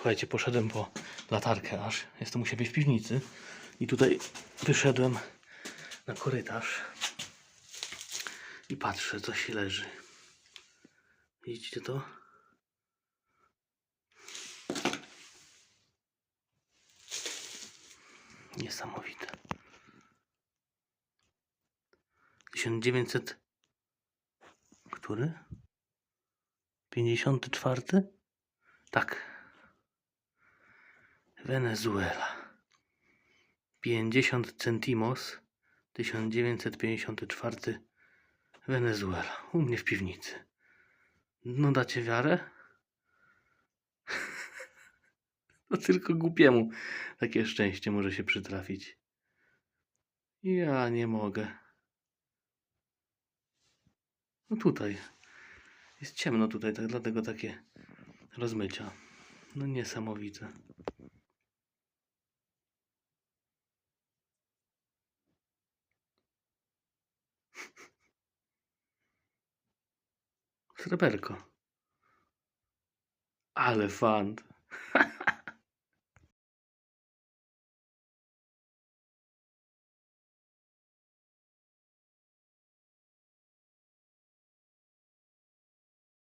Słuchajcie, poszedłem po latarkę aż. Jestem u siebie w piwnicy. I tutaj wyszedłem na korytarz. I patrzę, coś leży. Widzicie to? Niesamowite. 1900. Który? 54? Tak. Wenezuela. 50 centimos. 1954. Wenezuela. U mnie w piwnicy. No dacie wiarę? No tylko głupiemu takie szczęście może się przytrafić. Ja nie mogę. No tutaj. Jest ciemno tutaj, tak dlatego takie rozmycia. No niesamowite. Sreberko. Ale fan.